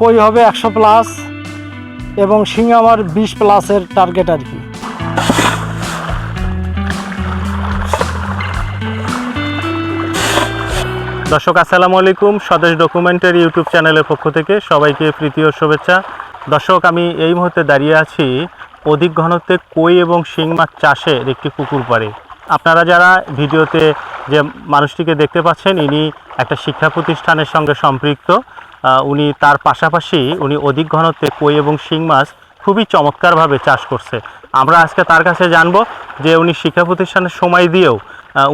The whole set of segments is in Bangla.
কই হবে একশো প্লাস এবং শিং আমার বিশ প্লাসের টার্গেট আর কি। দর্শক, আসসালামু আলাইকুম। স্বদেশ ডকুমেন্টের ইউটিউব চ্যানেলের পক্ষ থেকে সবাইকে প্রীতি ও শুভেচ্ছা। দর্শক, আমি এই মুহূর্তে দাঁড়িয়ে আছি অধিক ঘনত্বে কই এবং শিং মাছ চাষের একটি পুকুর পাড়ে। আপনারা যারা ভিডিওতে যে মানুষটিকে দেখতে পাচ্ছেন, ইনি একটা শিক্ষা প্রতিষ্ঠানের সঙ্গে সম্পৃক্ত। উনি তার পাশাপাশি উনি অধিক ঘনত্বে কই এবং শিং মাছ খুবই চমৎকারভাবে চাষ করছে। আমরা আজকে তার কাছে জানব যে উনি শিক্ষা প্রতিষ্ঠানের সময় দিয়েও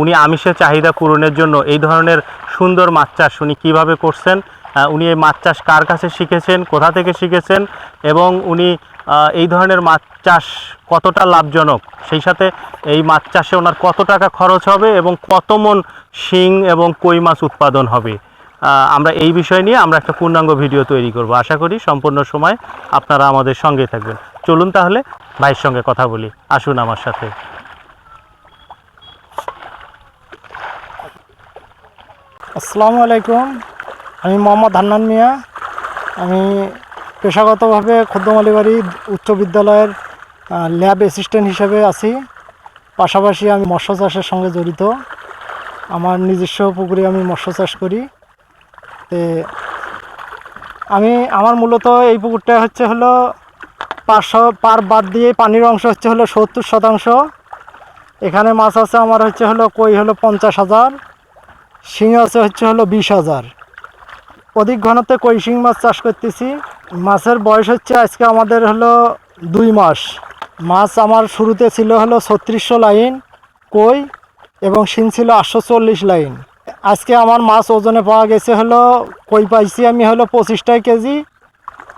উনি আমিষের চাহিদা পূরণের জন্য এই ধরনের সুন্দর মাছ চাষ উনি কীভাবে করছেন উনি এই মাছ চাষ কার কাছে শিখেছেন, কোথা থেকে শিখেছেন এবং উনি এই ধরনের মাছ চাষ কতটা লাভজনক, সেই সাথে এই মাছ চাষে ওনার কত টাকা খরচ হবে এবং কত মন শিং এবং কই মাছ উৎপাদন হবে। আমরা এই বিষয় নিয়ে আমরা একটা পূর্ণাঙ্গ ভিডিও তৈরি করব। আশা করি সম্পূর্ণ সময় আপনারা আমাদের সঙ্গে থাকবেন। চলুন তাহলে ভাইয়ের সঙ্গে কথা বলি। আসুন আমার সাথে। আসসালামু আলাইকুম। আমি মোহাম্মদ হান্নান মিয়া। আমি পেশাগতভাবে খুদ্দমালিবাড়ি উচ্চ বিদ্যালয়ের ল্যাব অ্যাসিস্ট্যান্ট হিসেবে আছি। পাশাপাশি আমি মৎস্য চাষের সঙ্গে জড়িত। আমার নিজস্ব পুকুরে আমি মৎস্য চাষ করি। আমি, আমার মূলত এই পুকুরটা হচ্ছে হলো পাঁচশো পার বাদ দিয়ে পানির অংশ হচ্ছে হলো সত্তর শতাংশ। এখানে মাছ আছে আমার হচ্ছে হলো কই হলো পঞ্চাশ হাজার, শিং আছে হচ্ছে হলো বিশ হাজার। অধিক ঘনত্বে কই শিং মাছ চাষ করতেছি। মাছের বয়স হচ্ছে আজকে আমাদের হলো দুই মাস। মাছ আমার শুরুতে ছিল হলো ছত্রিশশো লাইন কই এবং শিং ছিল আটশো চল্লিশ লাইন। আজকে আমার মাছ ওজনে পাওয়া গেছে হলো, কই পাইছি আমি হলো পঁচিশটাই কেজি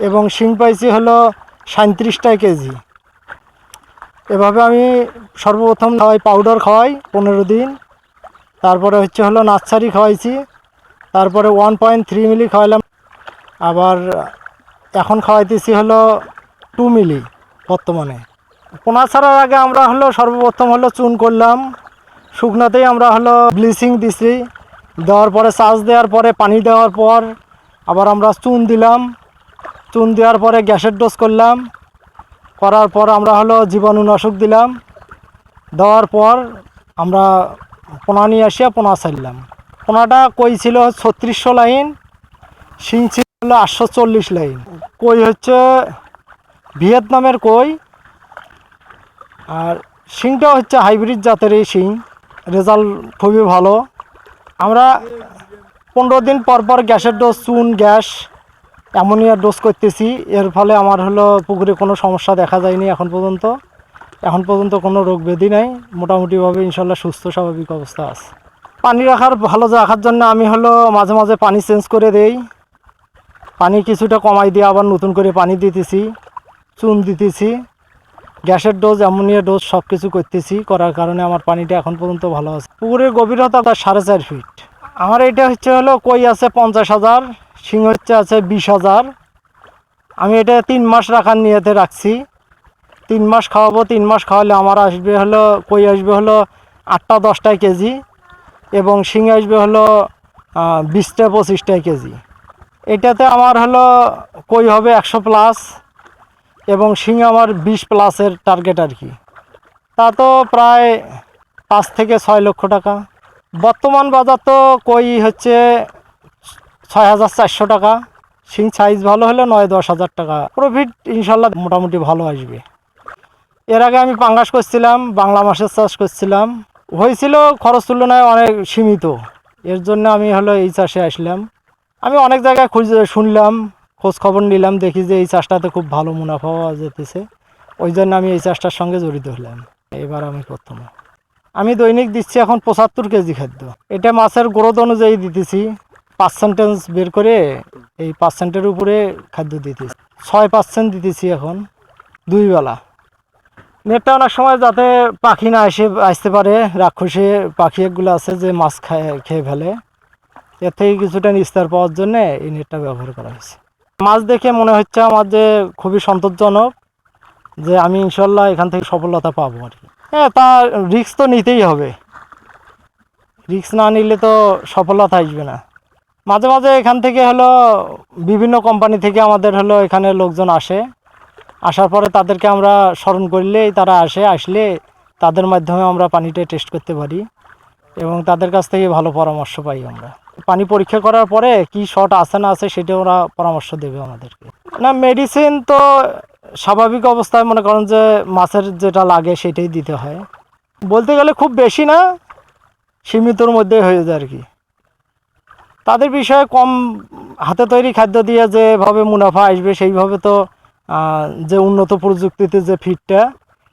এবং শিং পাইছি হলো সাঁত্রিশটাই কেজি। এভাবে আমি সর্বপ্রথম খাওয়াই পাউডার খাওয়াই পনেরো দিন। তারপরে হচ্ছে হলো নার্সারি খাওয়াইছি। তারপরে ওয়ান পয়েন্ট থ্রি মিলি খাওয়াইলাম আবার এখন খাওয়াইতেছি হলো টু মিলি বর্তমানে। পোনা ছাড়ার আগে আমরা হলো সর্বপ্রথম হলো চুন করলাম। শুকনাতেই আমরা হলো ব্লিচিং দিছি। দেওয়ার পরে চাষ দেওয়ার পরে পানি দেওয়ার পর আবার আমরা চুন দিলাম। চুন দেওয়ার পরে গ্যাসের ডোজ করলাম। করার পর আমরা হলো জীবাণুনাশক দিলাম। দেওয়ার পর আমরা পোনা নিয়ে আসিয়া পোনা ছাড়লাম। পোনাটা কই ছিল? ছত্রিশশো লাইন, শিং ছিল আটশো চল্লিশ লাইন। কই হচ্ছে? ভিয়েতনামের কই। আর শিংটা হচ্ছে হাইব্রিড জাতের এই শিং। রেজাল্ট খুবই ভালো। আমরা পনেরো দিন পর পর গ্যাসের ডোজ চুন, গ্যাস অ্যামোনিয়ার ডোজ করতেছি। এর ফলে আমার হলো পুকুরে কোনো সমস্যা দেখা যায়নি এখন পর্যন্ত। এখন পর্যন্ত কোনো রোগ ব্যাধি নাই। মোটামুটিভাবে ইনশাল্লাহ সুস্থ, স্বাভাবিক অবস্থা আছে। পানি রাখার, ভালো রাখার জন্য আমি হলো মাঝে মাঝে পানি চেঞ্জ করে দেই। পানি কিছুটা কমাই দিয়ে আবার নতুন করে পানি দিতেছি, চুন দিতেছি। গ্যাসের ডোজ অ্যামোনিয়া ডোজ সব কিছু করতেছি, করার কারণে আমার পানিটা এখন পর্যন্ত ভালো আছে। পুকুরের গভীরতা প্রায় সাড়ে চার ফিট আমার এটা হচ্ছে হলো কই আছে পঞ্চাশ হাজার, শিং হচ্ছে আছে বিশ হাজার। আমি এটা তিন মাস রাখার নিয়েতে রাখছি। তিন মাস খাওয়াবো, তিন মাস খাওয়ালে আমার আসবে হলো, কই আসবে হলো আটটা দশটায় কেজি এবং শিং আসবে হলো বিশটা পঁচিশটায় কেজি। এটাতে আমার হলো কই হবে একশো প্লাস এবং শিং আমার বিশ প্লাসের টার্গেট আর কি। তা তো প্রায় পাঁচ থেকে ছয় লক্ষ টাকা। বর্তমান বাজার তো কই হচ্ছে ছয় হাজার চারশো টাকা। শিং সাইজ ভালো হলে নয় দশ হাজার টাকা। প্রফিট ইনশাল্লাহ মোটামুটি ভালো আসবে। এর আগে আমি পাঙ্গাস করছিলাম, বাংলা মাছের চাষ করছিলাম। হয়েছিল খরচ তুলনায় অনেক সীমিত। এর জন্য আমি হলো এই চাষে আসলাম। আমি অনেক জায়গায় খুঁজে শুনলাম। খোঁজ খবর নিলাম, দেখি যে এই চাষটাতে খুব ভালো মুনাফা পাওয়া যেতেছে। ওই জন্য আমি এই চাষটার সঙ্গে জড়িত হলাম। এবার আমি প্রথম। আমি দৈনিক দিচ্ছি এখন পঁচাত্তর কেজি খাদ্য। এটা মাছের গ্রোথ অনুযায়ী দিতেছি। পার্সেন্টেজ বের করে এই পার্সেন্টের উপরে খাদ্য দিতেছি। ছয় পার্সেন্ট দিতেছি এখন, দুই বেলা। নেটটা অনেক সময় যাতে পাখি না এসে আসতে পারে, রাক্ষসে পাখি একগুলো আছে যে মাছ খায়, খেয়ে ফেলে। এর থেকে কিছুটা নিস্তার পাওয়ার জন্যে এই নেটটা ব্যবহার করা হয়েছে। মাছ দেখে মনে হচ্ছে আমার যে খুবই সন্তোষজনক যে আমি ইনশাল্লাহ এখান থেকে সফলতা পাবো আর কি। হ্যাঁ তা রিস্ক তো নিতেই হবে। রিস্ক না নিলে তো সফলতা আসবে না। মাঝে মাঝে এখান থেকে হলো বিভিন্ন কোম্পানি থেকে আমাদের হলো এখানে লোকজন আসে। আসার পরে তাদেরকে আমরা স্মরণ করলেই তারা আসে, আসলে তাদের মাধ্যমে আমরা পানিটা টেস্ট করতে পারি এবং তাদের কাছ থেকে ভালো পরামর্শ পাই আমরা। পানি পরীক্ষা করার পরে কি শট আছে না আছে সেটা ওরা পরামর্শ দেবে আমাদেরকে। না মেডিসিন তো স্বাভাবিক অবস্থায় মনে করেন যে মাছের যেটা লাগে সেটাই দিতে হয়। বলতে গেলে খুব বেশি না, সীমিতর মধ্যে হয়ে যায় আর কি তাদের বিষয়ে কম হাতে তৈরি খাদ্য দিয়ে যেভাবে মুনাফা আসবে সেইভাবে তো যে উন্নত প্রযুক্তিতে যে ফিডটা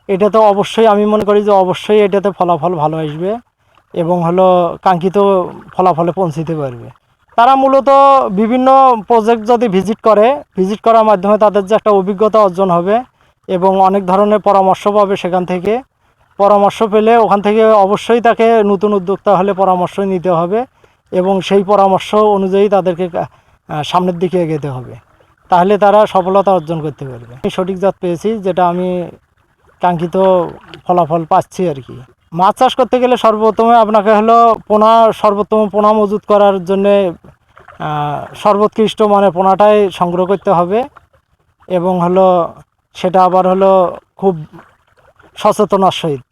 এটা তো অবশ্যই আমি মনে করি যে অবশ্যই এটাতে ফলাফল ভালো আসবে। এবং হলো কাঙ্ক্ষিত ফলাফলে পৌঁছিতে পারবে। তারা মূলত বিভিন্ন প্রজেক্ট যদি ভিজিট করে ভিজিট করার মাধ্যমে তাদের যে একটা অভিজ্ঞতা অর্জন হবে এবং অনেক ধরনের পরামর্শ পাবে সেখান থেকে। পরামর্শ পেলে ওখান থেকে অবশ্যই তাকে নতুন উদ্যোক্তা হলে পরামর্শ নিতে হবে এবং সেই পরামর্শ অনুযায়ী তাদেরকে সামনের দিকে এগোতে হবে। তাহলে তারা সফলতা অর্জন করতে পারবে। আমি সঠিক জাত পেয়েছি যেটা আমি কাঙ্ক্ষিত ফলাফল পাচ্ছি আর কি। মাছ চাষ করতে গেলে সর্বপ্রথমে আপনাকে হলো পোনা, সর্বোত্তম পোনা মজুত করার জন্যে সর্বোৎকৃষ্ট মানে পোনাটাই সংগ্রহ করতে হবে এবং হলো সেটা আবার হলো খুব সচেতনার সহিত,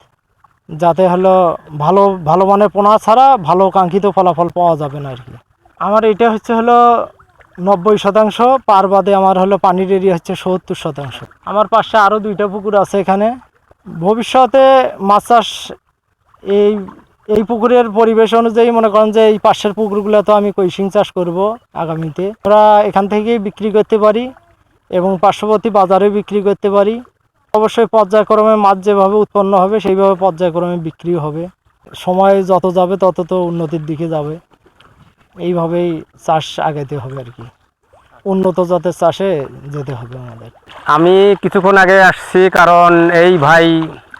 যাতে হলো ভালো ভালো মানের পোনা ছাড়া ভালো কাঙ্ক্ষিত ফলাফল পাওয়া যাবে না আর কি। আমার এটা হচ্ছে হলো নব্বই শতাংশ, পার বাদে আমার হলো পানির এরিয়া হচ্ছে সত্তর শতাংশ। আমার পাশে আরও দুইটা পুকুর আছে এখানে। ভবিষ্যতে মাছ চাষ এই এই পুকুরের পরিবেশ অনুযায়ী মনে করেন যে এই পাশের পুকুরগুলো তো আমি কৈশিং চাষ করব আগামীতে। আমরা এখান থেকেই বিক্রি করতে পারি এবং পার্শ্ববর্তী বাজারে বিক্রি করতে পারি। অবশ্যই পর্যায়ক্রমে মাছ যেভাবে উৎপন্ন হবে, সেইভাবে পর্যায়ক্রমে বিক্রি হবে। সময় যত যাবে, তত তো উন্নতির দিকে যাবে। এইভাবেই চাষ আগাইতে হবে আর কি। উন্নত জাতের চাষে যেতে হবে আমাদের। আমি কিছুক্ষণ আগে আসছি, কারণ এই ভাই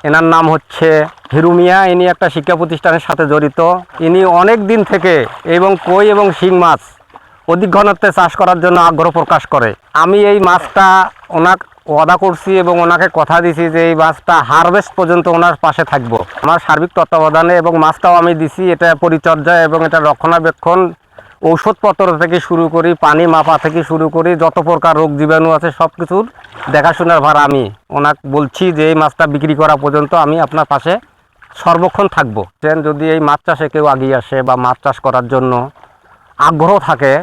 এনার নাম হচ্ছে হিরুমিয়া, ইনি একটা শিক্ষা প্রতিষ্ঠানের সাথে জড়িত। ইনি অনেক দিন থেকে এবং কই এবং শিং মাছ অধিক ঘনত্বে চাষ করার জন্য আগ্রহ প্রকাশ করে। আমি এই মাছটা ওনাক ওয়াদা করছি এবং ওনাকে কথা দিছি যে এই মাছটা হারভেস্ট পর্যন্ত ওনার পাশে থাকব। আমার সার্বিক তত্ত্বাবধানে এবং মাছটাও আমি দিছি, এটা পরিচর্যা এবং এটা রক্ষণাবেক্ষণ ঔষধপত্র থেকে শুরু করি, পানি মাপা থেকে শুরু করি, যত প্রকার রোগ জীবাণু আছে সব কিছুর দেখাশোনার ভার আমি ওনাকে বলছি যে এই মাছটা বিক্রি করা পর্যন্ত আমি আপনার পাশে সর্বক্ষণ থাকব। যদি এই মাছ চাষে কেউ আগিয়ে আসে বা মাছ চাষ করার জন্য আগ্রহ থাকে,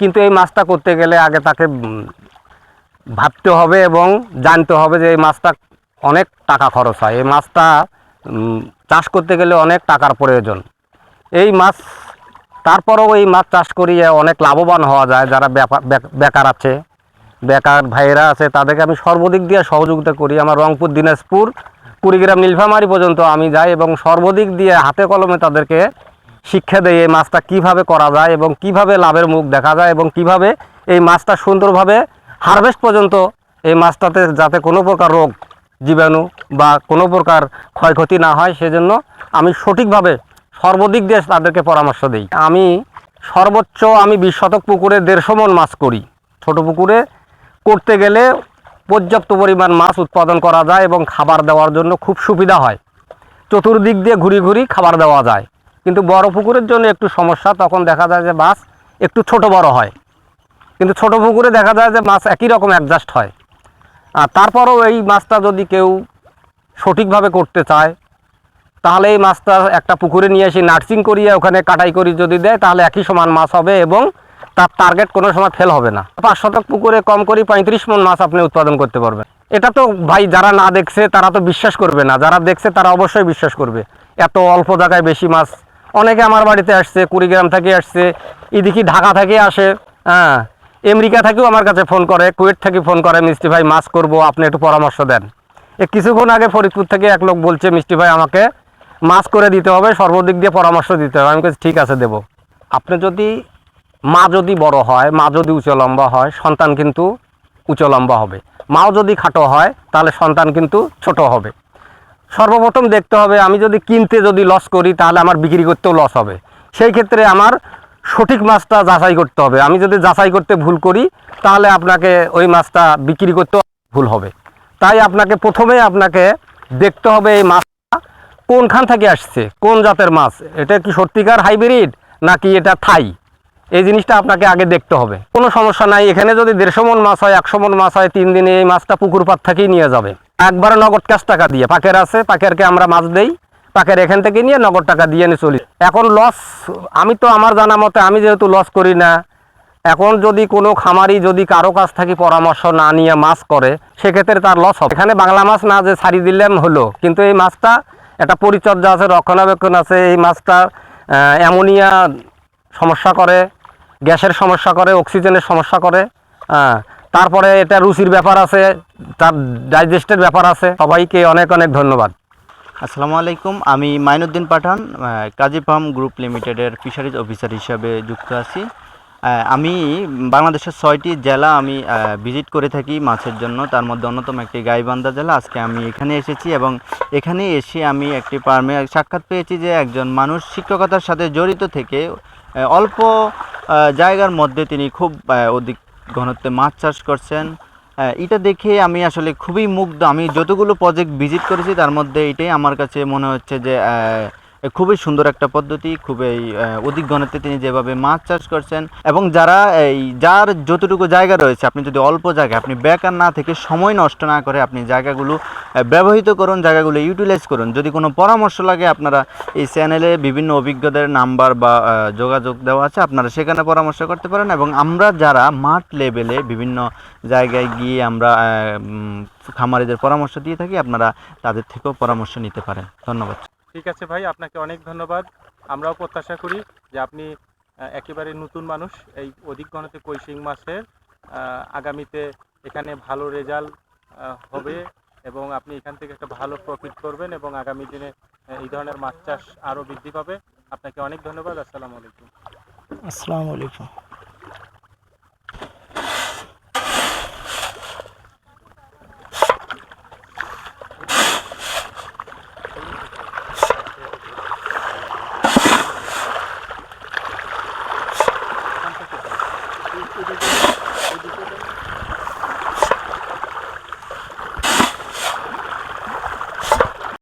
কিন্তু এই মাছটা করতে গেলে আগে তাকে ভাবতে হবে এবং জানতে হবে যে এই মাছটা অনেক টাকা খরচ হয়। এই মাছটা চাষ করতে গেলে অনেক টাকার প্রয়োজন। এই মাছ তারপরেও এই মাছ চাষ করিয়ে অনেক লাভবান হওয়া যায় যারা বেকার আছে। বেকার ভাইয়েরা আছে, তাদেরকে আমি সর্বদিক দিয়ে সহযোগিতা করি। আমার রংপুর, দিনাজপুর, কুড়িগ্রাম, নীলফামারি পর্যন্ত আমি যাই এবং সর্বদিক দিয়ে হাতে কলমে তাদেরকে শিক্ষা দেই এই মাছটা কীভাবে করা যায় এবং কীভাবে লাভের মুখ দেখা যায় এবং কীভাবে এই মাছটা সুন্দরভাবে হারভেস্ট পর্যন্ত এই মাছটাতে যাতে কোনো প্রকার রোগ, জীবাণু বা কোনো প্রকার ক্ষয়ক্ষতি না হয়, সেজন্য আমি সঠিকভাবে সর্বদিক দিয়ে তাদেরকে পরামর্শ দিই। আমি সর্বোচ্চ আমি বিশ শতক পুকুরে দেড়শো মন মাছ করি। ছোট পুকুরে করতে গেলে পর্যাপ্ত পরিমাণ মাছ উৎপাদন করা যায় এবং খাবার দেওয়ার জন্য খুব সুবিধা হয়। চতুর্দিক দিয়ে ঘুরি ঘুরি খাবার দেওয়া যায়। কিন্তু বড় পুকুরের জন্য একটু সমস্যা, তখন দেখা যায় যে মাছ একটু ছোট বড় হয়। কিন্তু ছোট পুকুরে দেখা যায় যে মাছ একই রকম অ্যাডজাস্ট হয়। আর তারপরেও এই মাছটা যদি কেউ সঠিকভাবে করতে চায় তাহলে এই মাছটা একটা পুকুরে নিয়ে এসে নার্সিং করিয়ে ওখানে কাটাই করি যদি দেয়, তাহলে একই সমান মাছ হবে এবং তার টার্গেট কোনো সময় ফেল হবে না। পাঁচ শতক পুকুরে কম করি পঁয়ত্রিশ মন মাছ আপনি উৎপাদন করতে পারবেন। এটা তো ভাই যারা না দেখছে, তারা তো বিশ্বাস করবে না। যারা দেখছে, তারা অবশ্যই বিশ্বাস করবে। এত অল্প জায়গায় বেশি মাছ। অনেকে আমার বাড়িতে আসছে, কুড়িগ্রাম থেকে আসছে, এদিকে ঢাকা থেকে আসে হ্যাঁ আমেরিকা থেকেও আমার কাছে ফোন করে কুয়েট থেকে ফোন করে, মিষ্টি ভাই, মাছ করব, আপনি একটু পরামর্শ দেন। এ কিছুক্ষণ আগে ফরিদপুর থেকে এক লোক বলছে, মিষ্টি ভাই, আমাকে মাছ করে দিতে হবে, সর্বদিক দিয়ে পরামর্শ দিতে হবে। আমি ঠিক আছে, দেব। আপনি যদি, মা যদি বড় হয়, মা যদি উঁচু লম্বা হয়, সন্তান কিন্তু উঁচু লম্বা হবে। মাও যদি খাটো হয়, তাহলে সন্তান কিন্তু ছোট হবে। সর্বপ্রথম দেখতে হবে, আমি যদি কিনতে যদি লস করি, তাহলে আমার বিক্রি করতেও লস হবে। সেই ক্ষেত্রে আমার সঠিক মাছটা যাচাই করতে হবে। আমি যদি যাচাই করতে ভুল করি, তাহলে আপনাকে ওই মাছটা বিক্রি করতেও ভুল হবে। তাই আপনাকে প্রথমে আপনাকে দেখতে হবে এই মাছটা কোনখান থেকে আসছে? কোন জাতের মাছ? এটা কি সত্যিকার হাইব্রিড নাকি এটা থাই? এই জিনিসটা আপনাকে আগে দেখতে হবে। কোনো সমস্যা নাই, এখানে যদি দেড়শো মন মাছ হয়, একশো মন মাছ হয়, তিন দিনে এই মাছটা পুকুর পাত থেকেই নিয়ে যাবে। একবারে নগদ ক্যাশ টাকা দিয়ে। পাকের আছে, পাকেরকে আমরা মাছ দেই, পাকের এখান থেকে নিয়ে নগদ টাকা দিয়ে নিয়ে চলি। এখন লস আমি তো আমার জানা মতে আমি যেহেতু লস করি না, এখন যদি কোনো খামারি যদি কারও কাছ থেকে পরামর্শ না নিয়ে মাছ করে, সেক্ষেত্রে তার লস হবে। এখানে বাংলা মাছ না যে ছাড়ি দিলাম হলো, কিন্তু এই মাছটা একটা পরিচর্যা আছে, রক্ষণাবেক্ষণ আছে। এই মাছটা অ্যামোনিয়া সমস্যা করে, গ্যাসের সমস্যা করে, অক্সিজেনের সমস্যা করে হ্যাঁ তারপরে এটা রুচির ব্যাপার আছে, তার ডাইজেস্টের ব্যাপার আছে। সবাইকে অনেক অনেক ধন্যবাদ। আসসালামু আলাইকুম, আমি মাইনুদ্দিন পাঠান কাজী ফার্ম গ্রুপ লিমিটেডের ফিশারিজ অফিসার হিসাবে যুক্ত আছি। আমি বাংলাদেশের ছয়টি জেলা আমি ভিজিট করে থাকি মাছের জন্য। তার মধ্যে অন্যতম একটি গাইবান্ধা জেলা। আজকে আমি এখানে এসেছি এবং এখানে এসে আমি একটি ফার্মে সাক্ষাৎ পেয়েছি যে একজন মানুষ শিক্ষকতার সাথে জড়িত থেকে অল্প জায়গার মধ্যে তিনি খুব অধিক ঘনত্বে মাছ চাষ করছেন। এটা দেখে আমি আসলে খুবই মুগ্ধ। আমি যতগুলো প্রজেক্ট ভিজিট করেছি, তার মধ্যে এটাই আমার কাছে মনে হচ্ছে যে খুবই সুন্দর একটা পদ্ধতি, খুবই অধিক ঘনত্বে তিনি যেভাবে মাছ চাষ করছেন এবং যারা এই, যার যতটুকু জায়গা রয়েছে, আপনি যদি অল্প জায়গা আপনি বেকার না থেকে সময় নষ্ট না করে আপনি জায়গাগুলো ব্যবহৃত করুন, জায়গাগুলো ইউটিলাইজ করুন। যদি কোনো পরামর্শ লাগে, আপনারা এই চ্যানেলে বিভিন্ন অভিজ্ঞদের নাম্বার বা যোগাযোগ দেওয়া আছে, আপনারা সেখানে পরামর্শ করতে পারেন এবং আমরা যারা মাঠ লেভেলে বিভিন্ন জায়গায় গিয়ে আমরা খামারিদের পরামর্শ দিয়ে থাকি, আপনারা তাদের থেকেও পরামর্শ নিতে পারেন। ধন্যবাদ। ঠিক আছে ভাই, আপনাকে অনেক ধন্যবাদ। আমরাও প্রত্যাশা করি যে আপনি একেবারে নতুন মানুষ এই অধিক ঘনতে কই শিং মাছের আগামীতে এখানে ভালো রেজাল্ট হবে এবং আপনি এখান থেকে একটা ভালো প্রফিট করবেন এবং আগামী দিনে এই ধরনের মাছ চাষ আরও বৃদ্ধি পাবে। আপনাকে অনেক ধন্যবাদ। আসসালামু আলাইকুম। আসসালামু আলাইকুম।